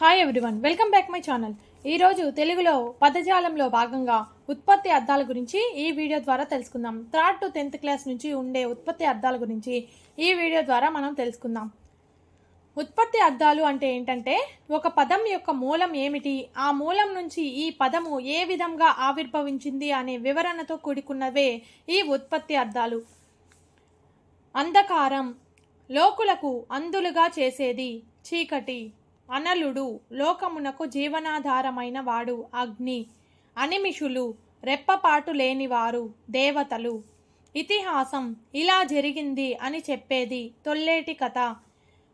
Hi everyone welcome back my channel ఈరోజు తెలుగులో పదజాలంలో భాగంగా ఉత్పత్తి అర్థాల గురించి ఈ వీడియో ద్వారా తెలుసుకుందాం. థర్డ్ టు టెన్త్ క్లాస్ నుంచి ఉండే ఉత్పత్తి అర్థాల గురించి ఈ వీడియో ద్వారా మనం తెలుసుకుందాం. ఉత్పత్తి అర్థాలు అంటే ఏంటంటే ఒక పదం యొక్క మూలం ఏమిటి ఆ మూలం నుంచి ఈ పదము ఏ విధంగా ఆవిర్భవించింది అనే వివరణతో కూడుకున్నవే ఈ ఉత్పత్తి అర్థాలు అంధకారం లోకులకు అందులుగా చేసేది చీకటి. అనలుడు లోకమునకు జీవనాధారమైన వాడు అగ్ని అనిమిషులు రెప్పపాటు లేనివారు దేవతలు. ఇతిహాసం ఇలా జరిగింది అని చెప్పేది తొల్లేటి కథ.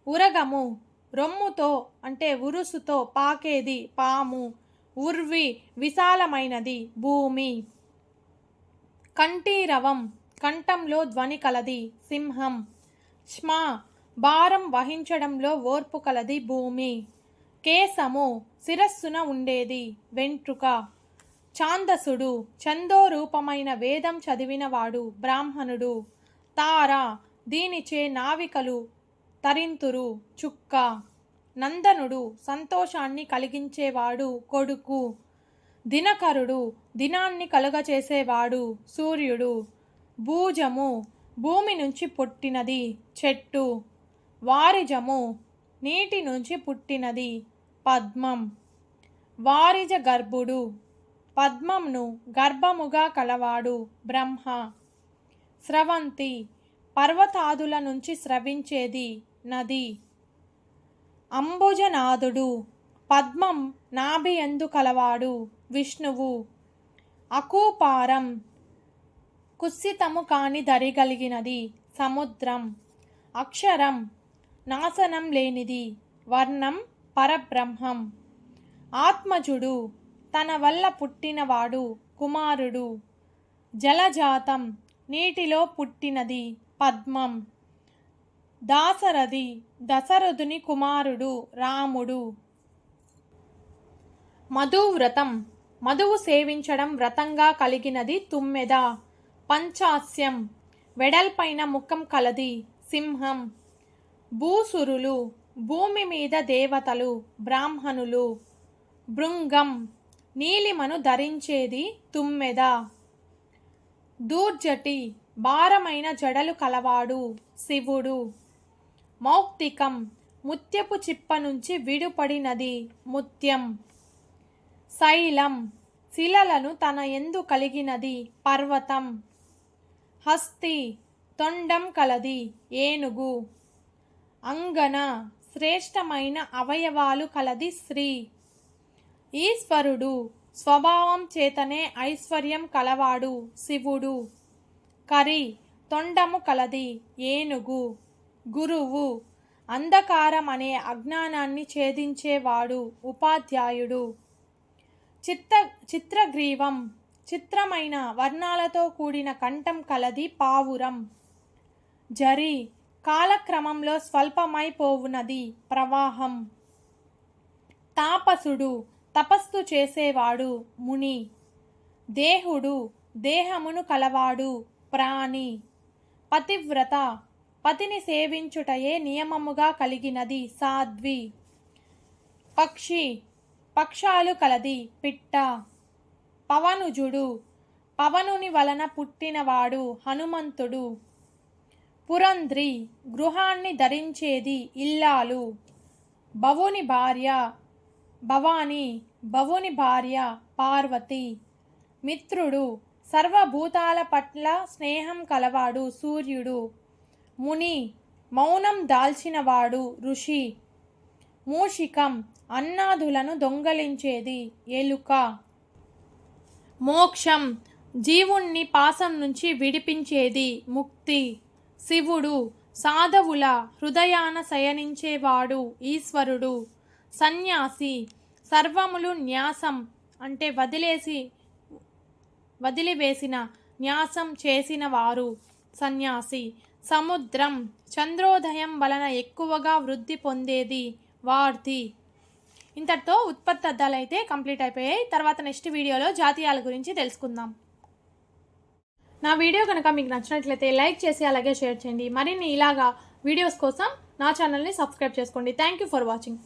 ఉరగము రొమ్ముతో అంటే ఉరుసుతో పాకేది పాము ఉర్వి విశాలమైనది భూమి. కంఠీరవం కంఠంలో ధ్వని కలది సింహం. శ్మా భారం వహించడంలో ఓర్పు కలది భూమి. కేశము శిరస్సున ఉండేది వెంట్రుక. ఛాందసుడు చందోరూపమైన వేదం చదివినవాడు బ్రాహ్మణుడు. తార దీనిచే నావికలు తరింతురు చుక్క. నందనుడు సంతోషాన్ని కలిగించేవాడు కొడుకు. దినకరుడు దినాన్ని కలుగచేసేవాడు సూర్యుడు. భూజము భూమి నుంచి పుట్టినది చెట్టు. వారిజము నీటి నుంచి పుట్టినది పద్మం. వారిజ గర్భుడు పద్మంను గర్భముగా కలవాడు బ్రహ్మ. స్రవంతి పర్వతాదుల నుంచి స్రవించేది నది. అంబుజనాథుడు పద్మం నాభి ఎందు కలవాడు విష్ణువు. అకూపారం కుస్సితము కాని దరిగలిగినది సముద్రం. అక్షరం నాశనం లేనిది వర్ణం పరబ్రహ్మం. ఆత్మజుడు తన వల్ల పుట్టినవాడు కుమారుడు. జలజాతం నీటిలో పుట్టినది పద్మం. దాసరథి దశరథుని కుమారుడు రాముడు. మధువ్రతం మధువు సేవించడం వ్రతంగా కలిగినది తుమ్మెద. పంచాస్యం వెడల్పైన ముఖం కలది సింహం. భూసురులు భూమి మీద దేవతలు బ్రాహ్మణులు. భృంగం నీలిమను ధరించేది తుమ్మెద. దూర్జటి భారమైన జడలు కలవాడు శివుడు. మౌక్తికం ముత్యపు చిప్ప నుంచి విడుపడినది ముత్యం. శైలం శిలలను తన ఎందు కలిగినది పర్వతం. హస్తి తొండం కలది ఏనుగు. అంగన శ్రేష్టమైన అవయవాలు కలది స్త్రీ. ఈశ్వరుడు స్వభావం చేతనే ఐశ్వర్యం కలవాడు శివుడు. కరి తొండము కలది ఏనుగు. గురువు అంధకారం అనే అజ్ఞానాన్ని ఛేదించేవాడు ఉపాధ్యాయుడు. చిత్త చిత్రగ్రీవం చిత్రమైన వర్ణాలతో కూడిన కంఠం కలది పావురం. జరి కాలక్రమంలో స్వల్పమైపోవునది ప్రవాహం. తాపసుడు తపస్సు చేసేవాడు ముని. దేహుడు దేహమును కలవాడు ప్రాణి. పతివ్రత పతిని సేవించుటయే నియమముగా కలిగినది సాధ్వి. పక్షి పక్షాలు కలది పిట్ట. పవనుజుడు పవనుని వలన పుట్టినవాడు హనుమంతుడు. పురంధ్రి గృహాన్ని ధరించేది ఇల్లాలు. భవుని భార్య భవాని భవుని భార్య పార్వతి. మిత్రుడు సర్వభూతాల పట్ల స్నేహం కలవాడు సూర్యుడు. ముని మౌనం దాల్చినవాడు ఋషి. మూషికం అన్నాదులను దొంగలించేది ఎలుక. మోక్షం జీవుణ్ణి పాసం నుంచి విడిపించేది ముక్తి. శివుడు సాధవుల హృదయాన శయనించేవాడు ఈశ్వరుడు. సన్యాసి సర్వములు న్యాసం అంటే వదిలేసి వదిలివేసిన న్యాసం చేసిన వారు సన్యాసి. సముద్రం చంద్రోదయం వలన ఎక్కువగా వృద్ధి పొందేది వార్తి ఇంతటితో ఉత్పత్తి అద్దాలు అయితే కంప్లీట్ అయిపోయాయి. తర్వాత నెక్స్ట్ వీడియోలో జాతీయాల గురించి తెలుసుకుందాం. నా వీడియో కనుక మీకు నచ్చినట్లయితే లైక్ చేసి అలాగే షేర్ చేయండి. మరిన్ని ఇలాగా వీడియోస్ కోసం నా ఛానల్ని సబ్స్క్రైబ్ చేసుకోండి. Thank you for watching